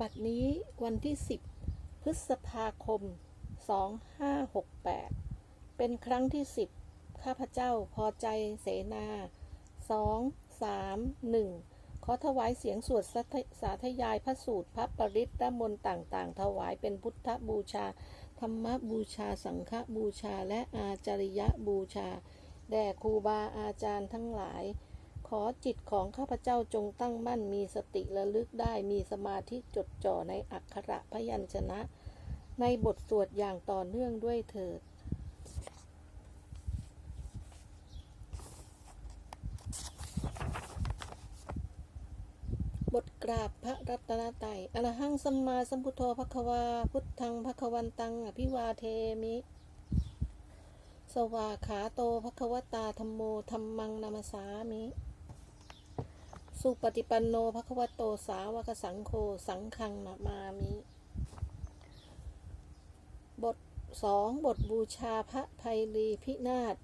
บัดนี้วันที่ 10 พฤษภาคม 2568 เป็นครั้งที่ 10 ข้าพเจ้าพอใจเสนา 2 3 1 ขอถวายเสียงสวดสาธยายพระสูตรพระปริตรมนต์ต่างๆ ถวายเป็นพุทธบูชา ธรรมบูชา สังฆบูชา และอาจาริยบูชา แด่ครูบาอาจารย์ทั้งหลาย อจิตของข้าพเจ้าจงตั้งมั่นมีสติระลึกได้มีสมาธิจดจ่อในอักขระพยัญชนะ ในบทสวดอย่างต่อเนื่องด้วยเถิดบทกราบพระรัตนตรัยอรหังสัมมาสัมพุทโธภควา พุทธังภควันตัง อภิวาเทมิ สวาขาโตภควตาธรรมโมธรรมังนามาสามิ สุปฏิปันโนภควโตสาวกสังโฆสังฆังนามามิ บทสองบทบูชาพระไพรีพินาศ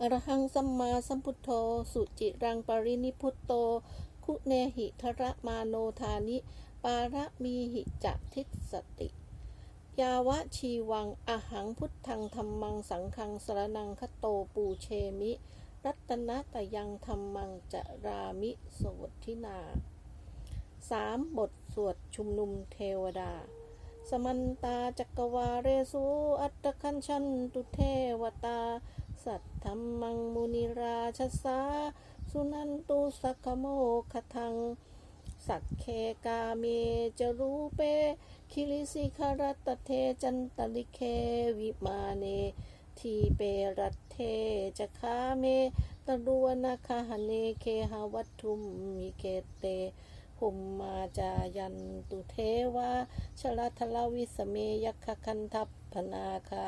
อรหังสัมมาสัมพุทโธ สุจิรังปรินิพุตโต คุเนหิทระมาโนธานิ ปาระมีหิจะทิสติ ยาวะชีวังอหังพุทธังธรรมังสังฆังสรนังคโตปูเชมิ รัตนะตยังธรรมังจะรามิโสทินาสามบทสวดชุมนุมเทวดา สมันตาจักรวาเรสุอัตคัญชันตุเทวตา สัทธรรมังมุนิราชสา สุนันตุสักขโมคทัง สักเคกาเมจรูเป คิริสิคารัตเทจันตลิเควิมาเน ทีเปรัตเทจะคาเมตรวนาคาหเนเคหาวัตถุมมิเกเตหุมมาจายันตุเทวาชลทลวิสเมยัคคคันทัพพนาคา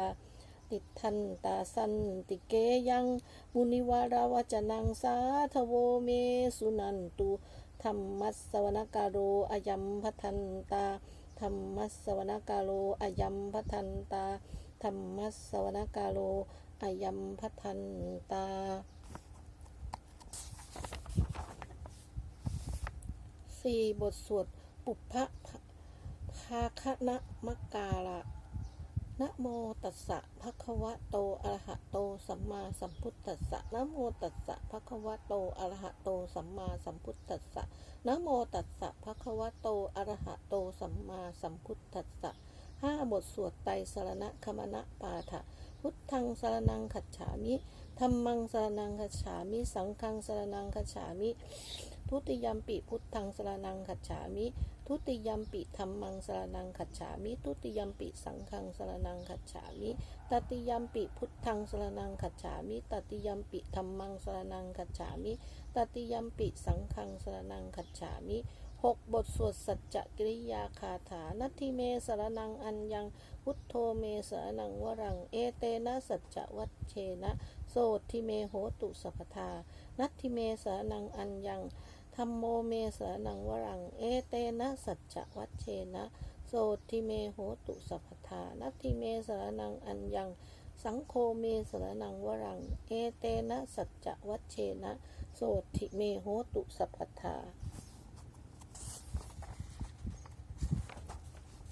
ติทันตาสันติเกยังมุนิวาราวจนังสาทโวเมสุนันตุธรรมัสสวนกาโรอายัมพัทันตาธรรมัสสวนกาโรอายัมพัทันตา ธรรมัสสวนกาโรอายัมพัทันตา สี่บทสวด ปุพพะภาคะนะมกาละนะโมตัสสะภะคะวะโตอะระหะโต สัมมาสัมพุทธัสสะนะโมตัสสะภะคะวะโตอะระหะโต สัมมาสัมพุทธัสสะนะโมตัสสะภะคะวะโตอะระหะโต สัมมาสัมพุทธัสสะ ห้าบทสวดไตรสรณะคมณะปาฐะพุทธังสรนังขัจฉามิธรรมังสรนังขัจฉามิ สังฆังสรนังขัจฉามิทุติยมปิพุทธังสรนังขัจฉามิ ทุติยมปิธรรมังสรนังขัจฉามิ ทุติยมปิสังฆังสรนังขัจฉามิ ตติยมปิพุทธังสรนังขัจฉามิ ตติยมปิธรรมังสรนังขัจฉามิ ตติยมปิสังฆังสรนังขัจฉามิ หกบทสวดสัจจกิริยาคาถา นัตถิเมสรนังอัญยัง พุทโธเมสรนังวรัง เอเตนะสัจจวัชเชนะ โสทิเมโหตุสัพพทา นัตถิเมสรนังอัญยังธรรมโมเมสรนังวรัง เอเตนะสัจจวัชเชนะ โสทิเมโหตุสัพพทา นัตถิเมสรนังอัญยัง สังโฆเมสรนังวรัง เอเตนะสัจจวัชเชนะ โสทิเมโหตุสัพพทา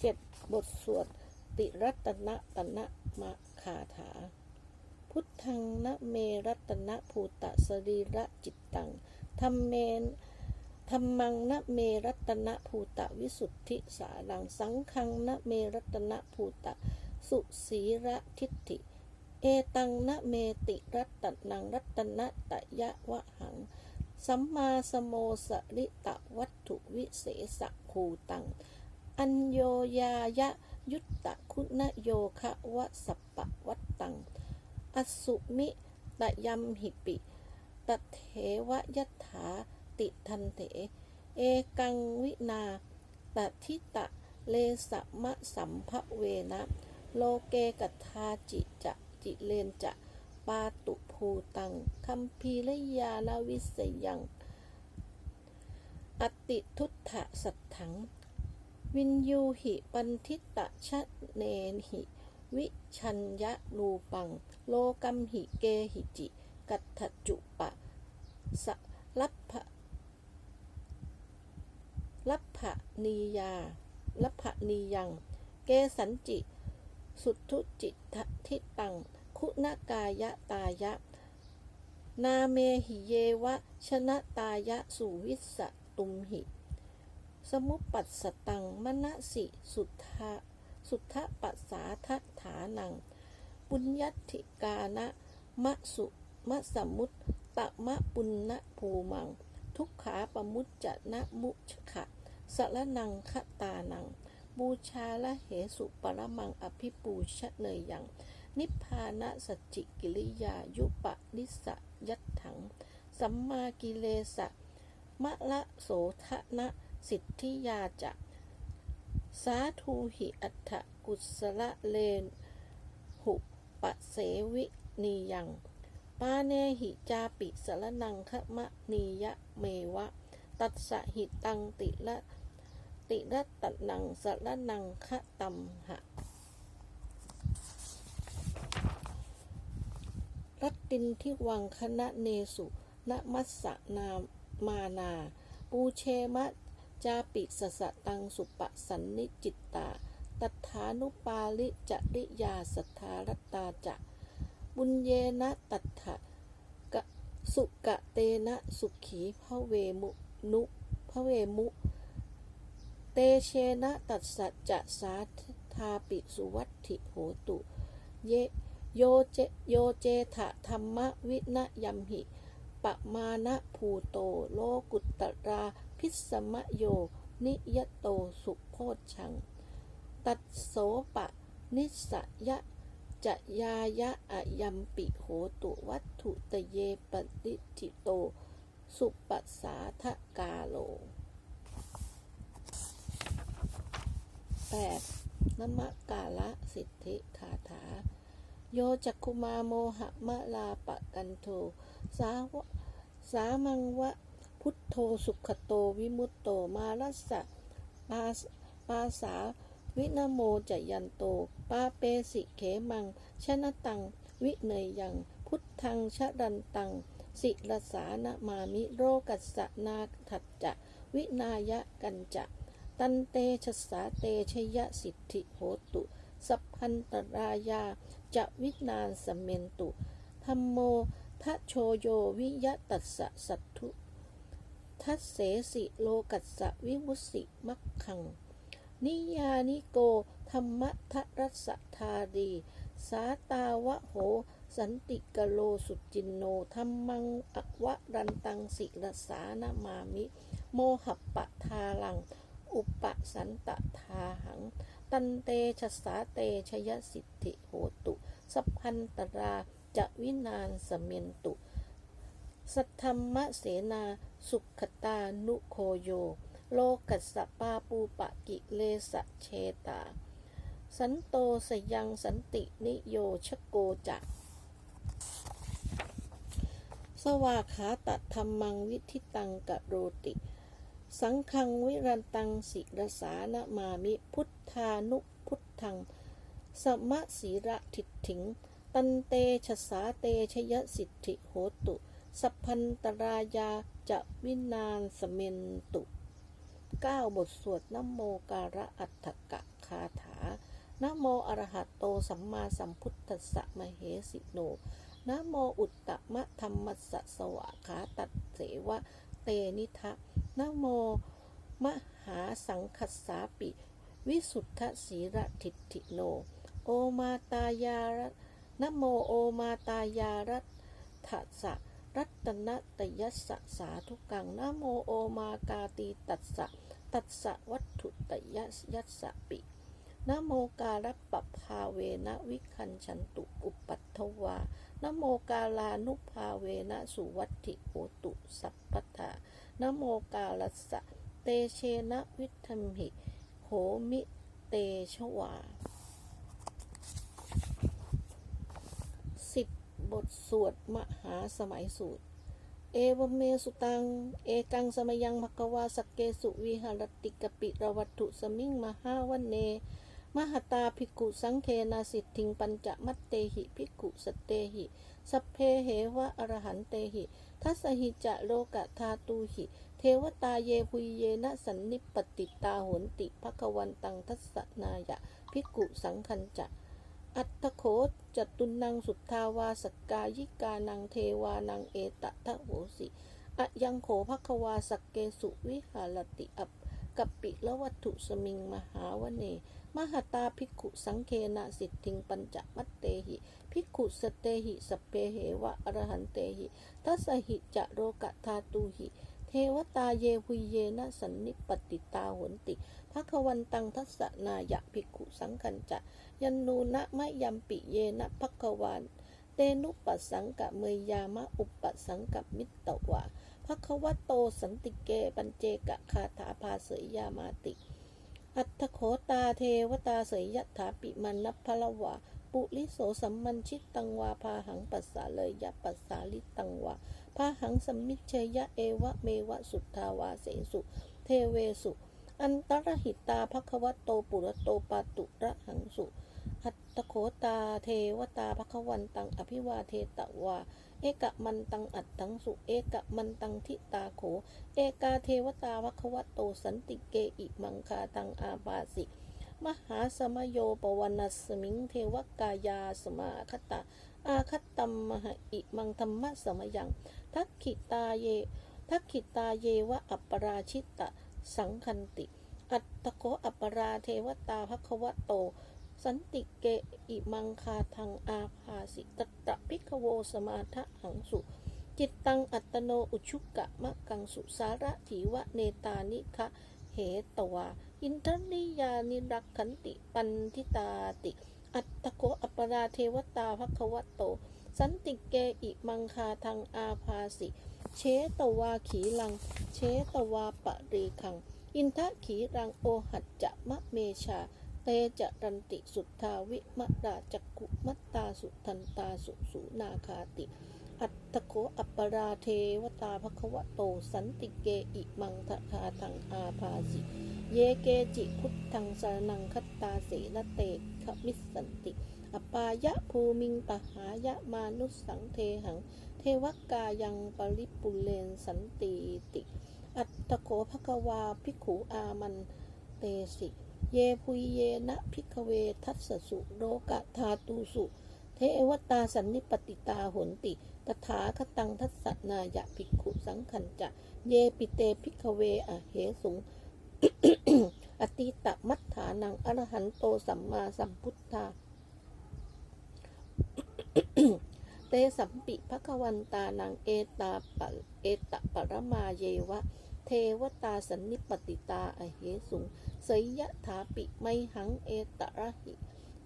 เจ็ดบทสวด ติรัตนะตนะมะคาถา พุทธังนะเมรัตนะภูตะสรีระจิตตังธรรมเมนธรรมังนะเมรัตนะภูตะวิสุทธิสารังสังฆังนะเมรัตนะภูตะสุสีระทิฏฐิ เอตังนะเมติรัตนังรัตนะตะยะวะหัง สัมมาสโมสริตะวัตถุวิเศษภูตัง อัญโยยายะยุตตะคุณโยคะวะสัปปะวัตตัง อสุมิตะยัมหิปิตะเถวะยถาติทันเถ เอกังวินาตทิตะเลสะมะสัมภเวนะ โลเกกัทาจิจะจิเลนจะปาตุภูตังคัมพีรยานาวิสยัง อติทุตถะสัทถัง วินยูหิปันทิตะชะเนหิ วิชัญญะรูปัง โลกัมหิเกหิจิ กัตถจุปะสละลัพพะนียาละพะนียัง เกสันจิ สุทธุจิตทิตัง คุณกายะตายะ นาเมหิเยวะ ชนะตายะสุวิสสตุมหิ สมุปปัสตังมณสิสุทธะสุทธปัสสาทฐานัง ปุญญัติกานะมะสุมะสมุตตะมะปุณณภูมัง ทุกขาปมุจจะนะมุชขะสละนังคตานัง บูชาละเหสุปรมังอภิปูชะเนยยัง นิพพานะสจิกิริยายุปะนิสยัตถัง สัมมากิเลสะมะละโสทะนะ สิทธิยาจะ สาธุหิอัฏฐกุศลเลน หุปะเสวินียังปาเนหิจาปิสรนังคะมะนียะเมวะ ตัสสะหิตังติละติระตัดนังสรนังคะตัมหะ รัตตินที่วังคณะเนสุนมัสสนามานา ปูเชมะ จาปิสสะตังสุปสันนิจิตตา ตัฐานุปาลิจริยาสัทธารตาจะ บุญเยนะตัทธะกะสุกะเตนะสุขีพระเวมุนุพระเวมุ เตเชนะตัสสะจะสาธาปิสุวัตถิโหตุ เยโยเจโยเจถะธรรมวินยัมหิปะมานะภูโตโลกุตตรา พิสมะโย นิยโตสุโพชชัง ตัดโสปะ นิสยะจะยายะอะยัมปิโหตุวัตถุตะเยปฏิจิโต สุปัสสาทะกาโล 8. นมกาละสิทธิคาถา โยจักคุมาโมหะมะลาปะกันโท สาวสามังวะ พุทโธสุขโตวิมุตโตมารัสสะปาปาสาวินโมจยันโต ปาเปสิเขมัง ชนะตัง วิเนยยัง พุทธังชะรันตัง สิรสานะมามิโรกัสนาถัจจะ วินายะกันจะ ตันเตชะสาเตชยสิทธิโหตุ สัพพันตรายา จะวินานสเมนตุธรรมโมทะโชโยวิยะตัสสะสัตถุ ทัสเสสิโลกัสวิมุสิมักขัง นิยานิโก ธรรมทรัสสะธาดี สาตาวะโห สันติกโลสุจินโนธรรมังอวะรันตังสิรสานามามิ โมหปปะทาลัง อุปสันตทาหัง ตันเตชะสาเตชยสิทธิโหตุ สัพพันตราจะวินานสเมนตุ สัทธรรมเสนาสุขตานุโคโย โลกัสปาปูปะกิเลสะเชตา สันโตสยังสันตินิโยชโกจะสวาขาตธรรมังวิธิตังกะโรติ สังฆังวิรันตังสิรสานะมามิพุทธานุพุทธัง สมะสีระทิฏฐิง ตันเตชะสาเตชยสิทธิโหตุ สัพพันตรายาจะวินานสเมนตุ9บทสวดนโมการะอัตถกะคาถานโมอรหัตโตสัมมาสัมพุทธัสสะมเหสิโนนโมอุตตมะธรรมัสสะสวะขาตัดเสวะเตนิทะนโมมหาสังคัสสาปิ วิสุทธสีระทิฏฐิโน โอมาตายาระนโมโอมาตายารัตถะ รัตนตยัสสะสาธุกังนะโมโอมากาตีตัสสะตัสสะวัตถุตยัสยัสสะปินะโมการัปปภาเวนะวิคันชันตุอุปัตถวานะโมกาลานุภาเวนะสุวัตถิโหตุสัพพทานะโมกาลัสสะเตเชนะวิธมหิโหมิเตชวาสิ บทสวดมหาสมัยสูตร เอวเมสุตัง เอกังสมยังภควาสกเกสุวิหารติกปิรวัตถุสมิงมหาวันเน มหตาภิกขุสังเคนาสิทธิงปัญจมัตเตหิภิกขุสเตหิ สัพเพเหวะอรหันเตหิ ทัสหิจะโลกะธาตูหิ เทวตาเยหุยเยนะสันนิปติตาหนติภควันตังทัสสนายะภิกขุสังคัญจะ อัตโคจตุนังสุทธาวาสกกายิกานังเทวานังเอตทะโหสิอะยังโขภควาสักเกสุวิหารติอัปกัปปิละวัตถุสมิงมหาวเน มหตาภิกขุสังเคนะสิทธิงปัญจมัตเตหิภิกขุสเตหิสเพเหวะอรหันเตหิทัสหิจะโรกะธาตุหิเทวตาเยหุยเยนะสันนิปติตาหนติภควันตังทัสสนายะภิกขุสังคัญจะ ยันนูนะมะยัมปิเยนะภควานเตนุปัสสังกะเมยยามะอุปัสสังกะมิตตวะภควโตสันติเกปัญเจกะคาถาภาเสยยามาติ อัตถโขตาเทวตาเสยยถาปิมันนัพละวะ ปุริโสสัมมันชิตตังวาพาหังปัสสาเลยยะปัสสาลิตังวาพาหังสัมมิเชยะเอวะเมวะสุทธาวาเสสุ เทเวสุ อันตรหิตาภควโตปุรโตปาตุระหังสุ อัตตโขตาเทวตาภควันตังอภิวาเทตวา เอกะมันตังอัตตังสุ เอกะมันตังทิตาโข เอกาเทวตาภควโตสันติเกอิมังคาตังอาบาสิ มหาสมโยปวนัสมิงเทวกายาสมาคตาอาคตัมมหอิมังธรรมะสมยัง ทักขิตาเย ทักขิตาเยวะอัปปราชิตะสังคันติ อัตตโคอัปปราเทวตาภควโต สันติเกอิมังคาทังอาภาสิตตะพิกโวสมาทะหังสุ จิตตังอัตโนอุชุกะมะกังสุสาระถีวะเนตานิคะเหตวา อินทนิยานิรักขันติปันทิตาติ อัตตโกอัปปราเทวตาภควโต สันติเกอิมังคาทังอาภาสิ เชตวาขีลัง เชตวาปะรีคัง อินทะขีรังโอหัจจะมะเมชา เตจรันติสุทธาวิมะราจักกุมัตตาสุทันตาสุสุนาคาติ อัตตโคอัปปราเทวตาภควโตสันติเกอิมังทะคาทังอาภาสิเยเกจิพุทธังสรนังคัตตาเสนเตขมิสันติ อปายะภูมิงปหายะมานุสังเทหัง เทวกายังปริปุเลนสันติติ อัตตโขภควาภิกขุอามันเตสิ เยพุยเยนะพิกเวทัสสุโรกะธาตุสุ เทวตาสันนิปติตาหนติ ตถาคตังทัสนายะภิกขุสังคัญจะ เยปิเตพิกเวอะเหสุง อติตะมัฏฐานังอรหันโตสัมมาสัมพุทธา เตสัมปิภควันตานังเอตาปะเอตปรมาเยวะ เทวตาสันนิปติตาอเหสุงสยยะถาปิไมหังเอตระหิ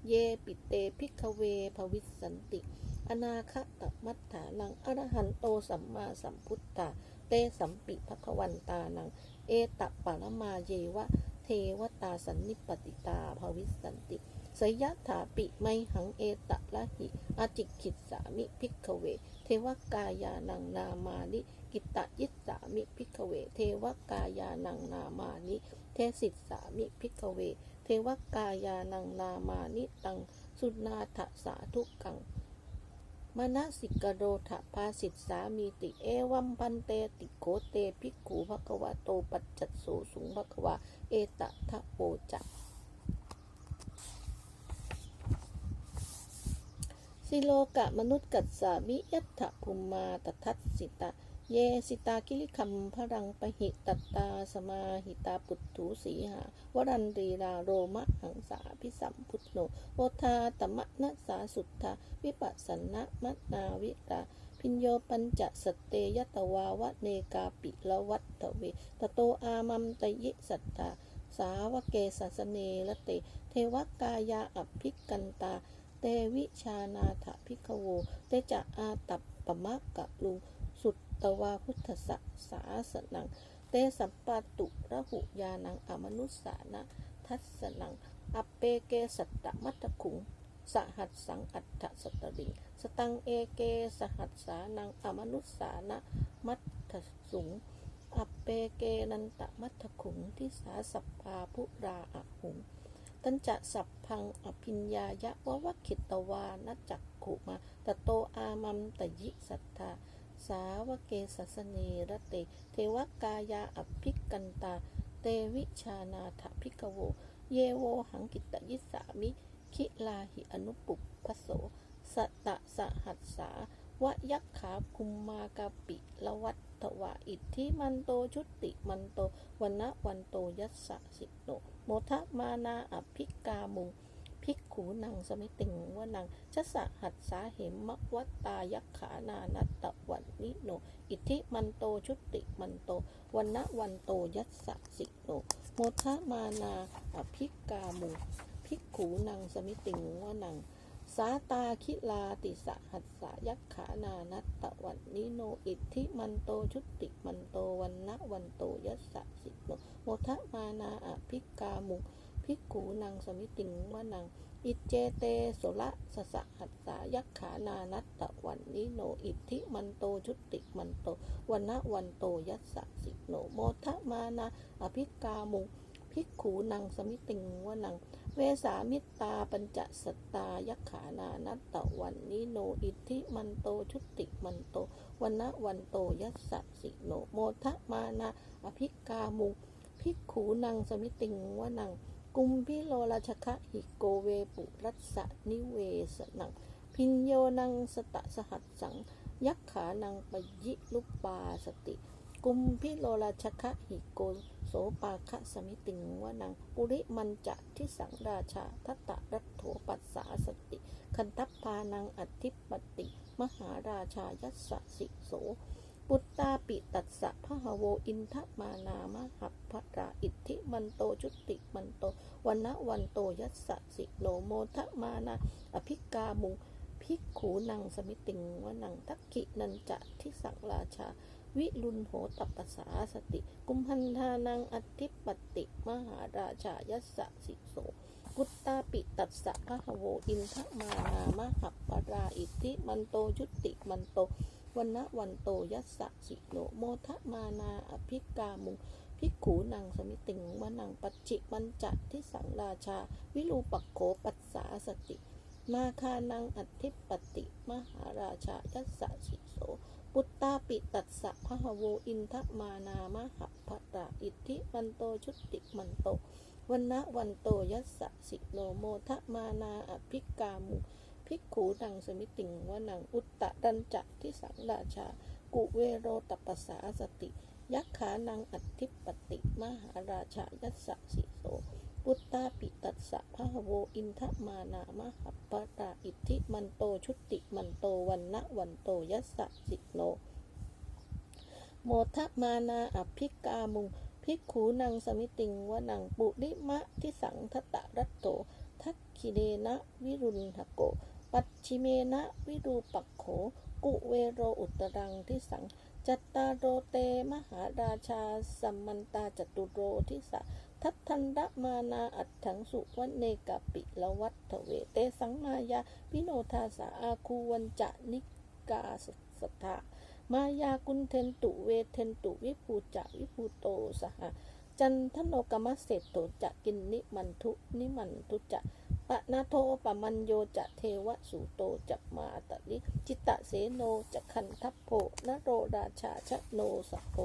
เยปิเตพิกเวภวิสันติ อนาคตมัฏฐานังอรหันโตสัมมาสัมพุทธาเตสัมปิภควันตานัง เอตะปรมาเยวะ เทวตาสันนิปติตาภวิสันติสยถาปิไมหังเอตละหิ อจิกิตสามิพิกเว เทวกายานังนามานิ กิตตยิสสามิพิกเว เทวกายานังนามานิ เทสิสามิพิกเว เทวกายานังนามานิตัง สุนาถสาธุกังมณสิกโรถภาสิตสามีติเอวัมพันเตติโกเตภิกขุภควะโตปัจจัตโสสุงภควาเอตะทะโปจักสิโลกะมนุษย์กัสสามิยัตถภูมาตทัสสิตะ เยสิตากิลิคัมพรังปหิตัตตาสมาหิตาปุตถุสีหาวรันรีราโรมะหังสาพิสัมพุทโนโอทาตมะนะสาสุทธาวิปัสสนะมะนาวิตาพิญโยปัญจสเตยตวาวะเนกาปิละวัตเวตโตอามัมตยิสัตตาสาวเกสัสเนละเต เทวกายาอภิกันตา เตวิชานาถพิกโว เตจะอาตัปปมะกะลุสุ ตวาพุทธสสาสนัง เตสัมปาตุระหุยานังอมนุสสานะ ทัสนัง อเปเกสัตตมัตคุง สหัสสังอัตถสตริง สตังเอเกสหัสสานังอมนุสสานะ มัตถสุงอเปเกนันตมัตถขุงทิสาสัพพาภุราอะหุง ตัญจะสัพพังอภิญญายะวะวะขิตวานัจจักขุมาตโตอามัมตยิสัทธา สาวเกสัสเนรเตเทวกายาอภิกันตา เตวิชานาถพิกโว เยโวหังกิตยิสามิ คิลาหิอนุปุปพโสสตะสหัสสาวะยักขาคุมมากาปิละวัตถวาอิทธิมันโตชุติมันโตวันนะวันโตยัสสะสิโนโมทะมานาอภิกามุง ภิกขูนังสมิติงวนังชะสะหัสสาเหมะวัตตายักขานานัตตะวันนิโน อิทธิมันโตชุติมันโตวันนะวันโตยัสสะสิโนโมทะมานาอภิกามุงภิกขูนังสมิติงวนังสาตาคิลาติสหัสสายักขานานัตตะวันนิโน อิทธิมันโตชุติมันโตวันนะวันโตยัสสะสิโนโมทะมานาอภิกามุ ภิกขูนังสมิติงวนังอิเจเตโสละสสะหัสสายักขานานัตตะวันนิโนอิทธิมันโตชุติมันโตวันนะวันโตยัสสะสิโนโมทะมานาอภิกามุงภิกขูนังสมิติงวนังเวสามิตตาปัญจสัตตายักขานานัตตะวันนิโนอิทธิมันโตชุติมันโตวันนะวันโตยัสสะสิโนโมทะมานาอภิกามุงภิกขูนังสมิติงวนัง กุมพิโลราชคะหิโกเวปุรัสสนิเวสนัง พิญโยนังสตะสหัสสัง ยักขานังปยิลุปาสติ กุมพิโลราชคะหิโกโสปาคะสมิติงวนัง ปุริมันจะทิสังราชาทัตตะรัตโถปัสสาสติ คันทัพพานังอธิปติ มหาราชายัสสิโส ปุตตาปิตัสสะพะหะโวอินทมานามหัพพราอิทธิมันโตชุติมันโตวันนะวันโตยัสสะสิโนโมทะมานาอภิกามุงภิกขูนังสมิติงวนังทักขินันจะทิสังราชา วิรุณโหตัปปสาสติ กุมพันธานังอธิปติมหาราชายัสสะสิโสกุตตาปิตัสสะพะหะโวอินทมานามหัพปราอิทธิมันโตชุติมันโต วันนะวันโตยัสสะสิโนโมทะมานาอภิกามุงภิกขูนังสมิติงวนังปัจจิมันจะทิสังราชา วิรูปักโขปัสสาสติ มาคานังอธิปติ มหาราชายัสสะสิโสปุตตาปิตัสสะพะหโวอินทมานามหัพพราอิทธิมันโตชุติมันโตวันนะวันโตยัสสะสิโนโมทะมานาอภิกามุง ภิกขูนังสมิติงวนังอุตตะดันจะทิสังราชา กุเวโรตปปสสาสติ ยักขานังอัติปติ มหาราชายัสสะสิโสปุตตาปิตัสสะพะโวอินทมานามหัปปะตาอิทธิมันโตชุติมันโตวันนะวันโตยัสสะสิโน โมทะมานาอภิกามุงภิกขูนังสมิติงวนังปุริมะทิสังทตะรัตโตทักขิเนนะวิรุณหโก ปัจฉิเมนะวิรูปักโข กุเวโรอุตรังทิสัง จัตตาโรเตมหาราชาสัมมันตาจตุโรทิสะทัตทันดมานาอัตถังสุวันเนกาปิละวัตถเวเตสังมายาพิโนทาสาอาคูวันจะนิกาสทธามายากุนเทนตุเวเทนตุวิภูจะวิภูโตสห จันทโนกรรมเศรษโตจะกินนิมันทุนิมันทุจะปะนาโทปะมันโยจะเทวสุโตจะมาตลิจิตตะเสโนจะคันทัพโพนโรราชาชะโนสะโพ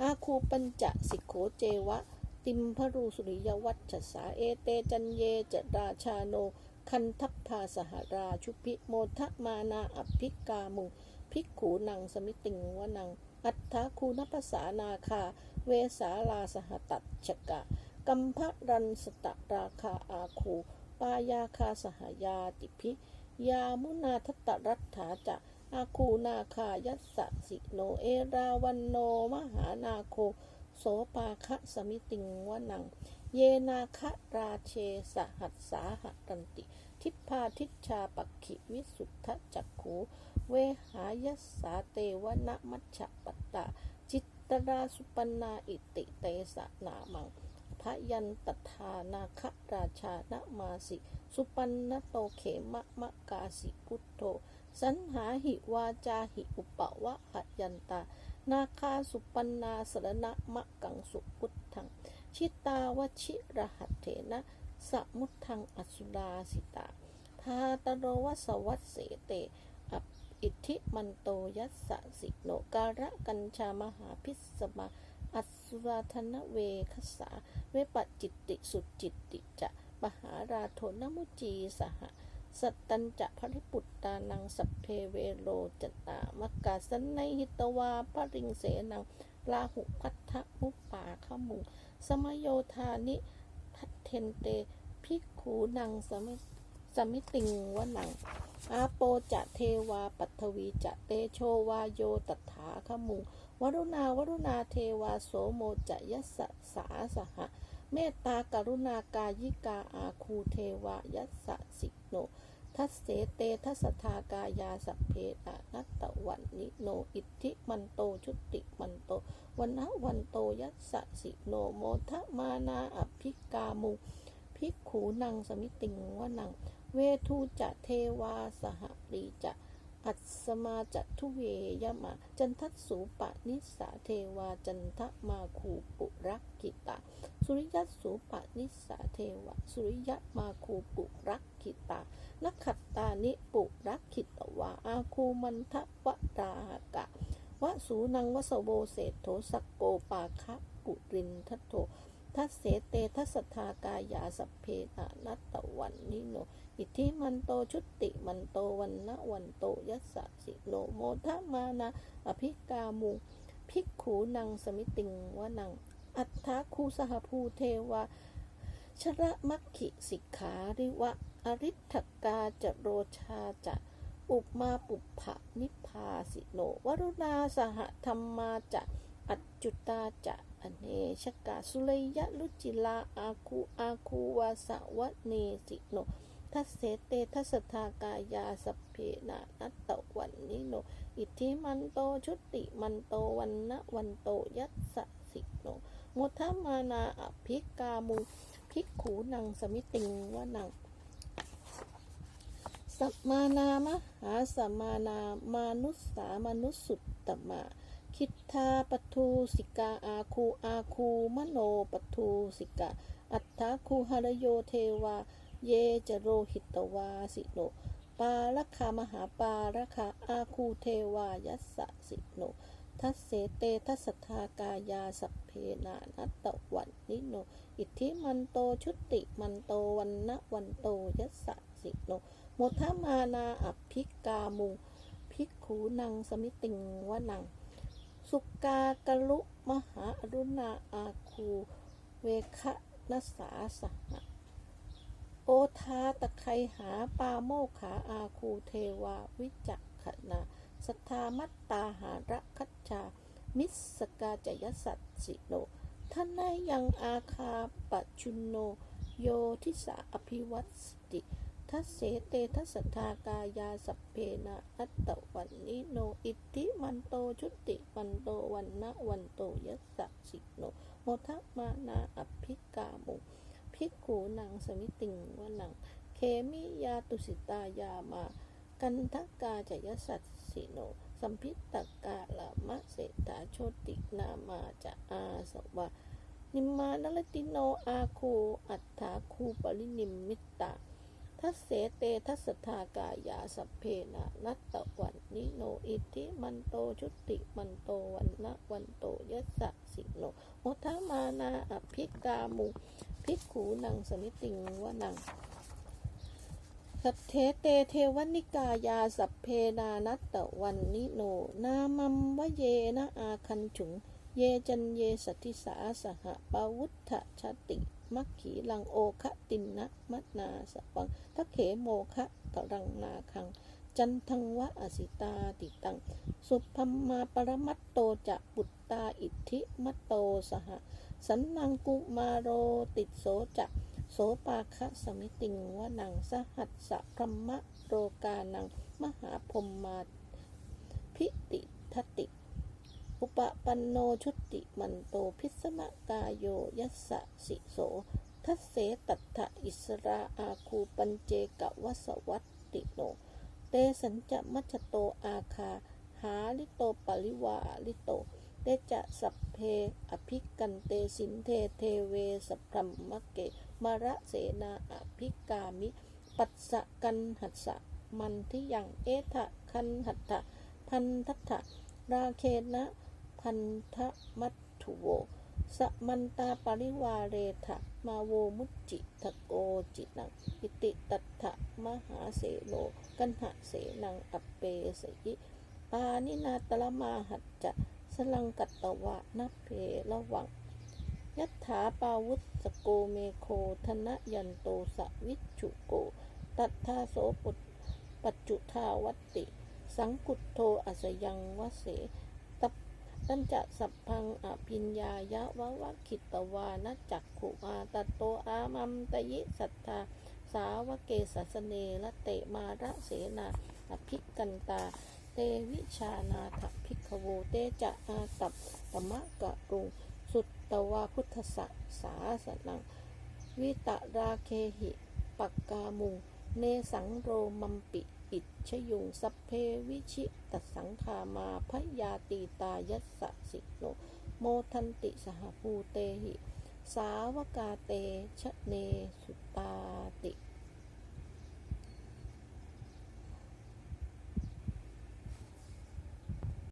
อาคูปัญจะสิกโขเจวะ ติมพรูสุริยวัชสาเอเตจันเยจะราชาโน คันทัพพาสหราชุพิโมทะมานาอภิกามุงภิกขูนังสมิติงวนัง อัฏฐาคูนภาษานาคา เวสาลาสหตัดชกะ กัมภรันสตราคาอาคู ปายาคาสหายาติพิ ยามุนาทัตรัฐาจะอาคูนาคายัสสะสิโนเอราวันโนมหานาโค โสปาคะสมิติงวนัง เยนาคะราเชสหัสสาหตันติ ทิพาทิชชาปักขิวิสุทธจักขูเวหายสาเตวนะมัชะปัตตาจิตตราสุปนาอิติเตสะนามังพยันตถานาคราชานมาสิ สุปันนโตเขมะมะกาสิพุทโธสันหาหิวาจาหิอุปวะหยันตา นาคาสุปันนาสรณะมะกังสุพุทธัง ชิตาวชิรหัตเถนะ สมุทังอสุราสิตาพาตโรวสวัสเสเตออิทธิมันโตยัสสะสิโนการะกัญชามหาพิสมาอัสุราธนเวคสา เวปจิตติสุจิตติจะมหาราโทนมุจีสหสัตตัญจะภริปุตตานังสัพเพเวโรจตามกาสันในหิตวาปริงเสนังลาหุพัทธมุปปาขมุงสมโยธานิ เทนเตพิกขูนังสมิสมิติงวนัง อาโปจะเทวาปัทวีจะเตโชวาโยตถาขมุงวรุณาวรุณาเทวาโสโมจะยัสสะสาสหะ เมตตากรุณากายิกาอาคูเทวายัสสะสิโน ทัสเสเตทัสทากายาสัพเพนะนัตตะวันนิโนอิทธิมันโตชุติมันโตวันนะวันโตยัสสะสิโนโมทะมานาอภิกามุภิกขูนังสมิติงวนัง เวทูจะเทวาสหรีจะอัสสมาจัทุเวยมะ จันทัสสูปะนิสาเทวาจันทมาคูปุรักขิตาสุริยสูปะนิสาเทวะ สุริยะมาคูปุรักขิตา นักขัตตานิปุรักขิตวาอาคูมันทะวะรากะวะสูนังวสโวเศธโถสักโกปาคะปุรินทัตโถทัสเสเตทัสสทากายาสัพเพนะนัตตะวันนิโน อิทธิมันโตชุติมันโตวันนะวันโตยัสสะสิโนโมทะมานาอภิกามุภิกขูนังสมิติงวะนัง อัฏฐาคูสหภูเทวาชระมัคคิสิกขาริวะ อริทธกาจะโรชาจะอุปมาปุปภะนิพพาสิโน วรุณาสหธรรมาจะอัจจุตาจะอเนชกาสุเลยะลุจิลาอาคูอาคูวาสวะเนสิโนทัสเสเตทัสสทากายาสเพนะนัตตะวันนิโน อิทธิมันโตชุติมันโตวันนะวันโตยัสสสิโน มุทามานาอภิกามุภิกขูนังสมิติงวะนัง สัมมานามหาสัมมานามานุสสามนุสสุตตมะ คิทธาปทูสิกาอาคูอาคูมโนปทูสิกาอัฏฐาคูหรโยเทวา เยจโรหิตวาสิโน ปาลคามหาปาลคาอาคูเทวายัสสะสิโน ทัสเสเตทัสทากายาสัพเพนานัตตะวันนิโน อิทธิมันโตชุติมันโตวันนะวันโตยัสสะสิโน มทมานาอภิกามุงภิกขูนังสมิติงวะนัง สุกากะลุมหาอรุณาอาคู เวคะนัสสาสหะโอทาตะไคหาปาโมกขาอาคูเทวาวิจักขณาสัทธามัตตาหาระคัจจามิสกาจยสัตสิโนท่านายยังอาคาปชุนโน โยทิสาอภิวัตสติ ทัสเสเตทัสทากายาสัพเพนะอัตตวันนิโน อิทธิมันโตชุติมันโตวันนะวันโตยัสสะสิโนโมทะมานาอภิกามุภิกขูนังสมิติงวนัง เคมิยาตุสิตายามา กันทกาจยสัตสิโน สัมพิตตกาลามะเสตาโชตินามาจะอาสวะ นิมมานลติโนอาคูอัฏฐาคูปรินิมมิตตา ทัสเสเตทัสสทากายาสัพเพนะนัตตะวันนิโนอิทธิมันโตชุติมันโตวันนะวันโตยัสสะสิโนโมทามานาอภิกามุภิกขูนังสมิติงวนังสัพเทเตเทวนิกายาสัพเพนานัตตะวันนิโน นามัมวเยนะอาคันฉุง เยจันเยสัทธิสาสหปาวุฒชติ มัคขีลังโอคะตินนะมะนาสปังทักเขโมคะตรังนาคัง จันทังวะอสิตาติตัง สุพัมมาปรมัตโตจะปุตตาอิทธิมัตโตสหสันนังกุมาโรติโสจะโสปาคะสมิติงวนังสหัสสะพรมะโรกานัง มหาพรหมาพิติทติ อุปปันโนชุติมันโตพิสมะกายโยยัสสะสิโส ทัสเสตัตะอิสราอาคูปัญเจกวสวัตติโน เตสัญจะมัชโตอาคา หาลิโตปริวาลิโตเตจะสัพเพอภิกันเตสินเทเทเวสัพพมมะเกมระเสนาอภิกามิ ปัสสะกันหัสสะมันที่ยังเอทะคคันหัตถะพันทัตถะราเคนะ พันธมัตถุโวสมันตาปริวาเรถะมาโวมุจิทะโกจินังอิติตัตถะมหาเสโลกันหะเสนังอเปสยิปานินาตละมาหัจจะสลังกัตตวะนัเพระวังยัตถาปาวุตสโกเมโคธนะยันโตสวิจุโก ตัทธาโสปุปัจจุทาวัติ สังกุตโทอัสยังวเส ปตัญจะสัพพังอภิญญายะวะวะคิตวานะจักขุอาตโตอามัมตยิสัทธา สาวเกสัสเนละเตมาระเสนาอภิกันตา เตวิชานาถภิกขโวเตจะอาตับตมะกะรุง สุตตวาพุทธสะสาสนัง วิตราเคหิ ปักกามุง เนสังโรมัมปิ อิชยุงสัพเพวิชิตสังคามาพยาตีตายัสสะสิโนโมทันติสหภูเตหิ สาวกาเตชะเนสุตาติ